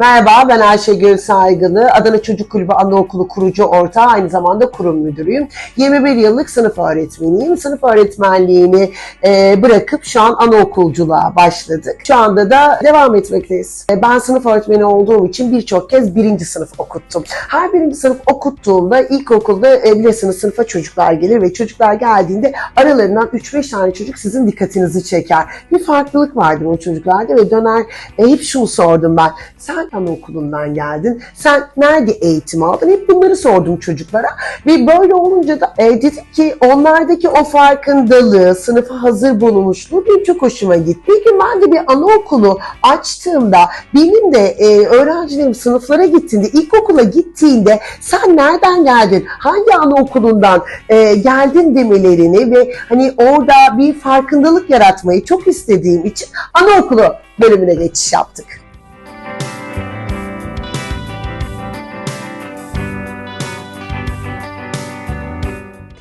Merhaba ben Ayşegül Saygılı. Adana Çocuk Kulübü Anaokulu kurucu ortağı aynı zamanda kurum müdürüyüm. 21 yıllık sınıf öğretmeniyim. Sınıf öğretmenliğini e, bırakıp şu an anaokulculuğa başladık. Şu anda da devam etmekteyiz. E, ben sınıf öğretmeni olduğum için birçok kez birinci sınıf okuttum. Her birinci sınıf okuttuğumda ilkokulda e, bilirsiniz sınıfa çocuklar gelir ve çocuklar geldiğinde aralarından 3-5 tane çocuk sizin dikkatinizi çeker. Bir farklılık vardır o çocuklarda ve döner e, hep şunu sordum ben. Sen anaokulundan geldin. Sen nerede eğitim aldın? Hep bunları sordum çocuklara. Ve böyle olunca da e, dedim ki onlardaki o farkındalığı, sınıfa hazır bulunmuşluğu benim çok hoşuma gitti. Bir gün ben de bir anaokulu açtığımda benim de e, öğrencilerim sınıflara gittiğinde, ilkokula gittiğinde sen nereden geldin? Hangi anaokulundan e, geldin demelerini ve hani orada bir farkındalık yaratmayı çok istediğim için anaokulu bölümüne geçiş yaptık.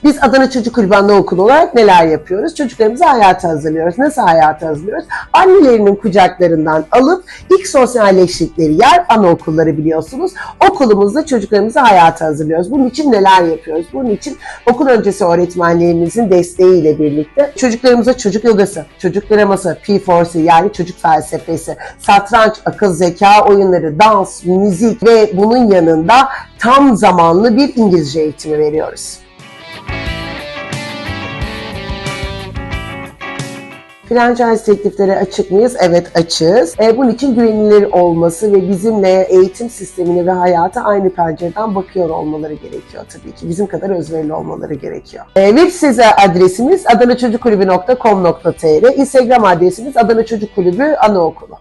Biz Adana Çocuk Kulübü Anaokulu olarak neler yapıyoruz? Çocuklarımızı hayata hazırlıyoruz. Nasıl hayata hazırlıyoruz? Annelerinin kucaklarından alıp ilk sosyalleştikleri yer anaokulları biliyorsunuz. Okulumuzda çocuklarımızı hayata hazırlıyoruz. Bunun için neler yapıyoruz? Bunun için okul öncesi öğretmenlerimizin desteğiyle birlikte çocuklarımıza çocuk yogası, çocuk draması, P4C yani çocuk felsefesi, satranç, akıl zeka oyunları, dans, müzik ve bunun yanında tam zamanlı bir İngilizce eğitimi veriyoruz. Franchise tekliflere açık mıyız? Evet açığız. E, bunun için güvenilir olması ve bizimle eğitim sistemine ve hayata aynı pencereden bakıyor olmaları gerekiyor tabii ki. Bizim kadar özverili olmaları gerekiyor. E, web site adresimiz adanacocukkulübü.com.tr Instagram adresimiz Adana Çocuk Kulübü Anaokulu.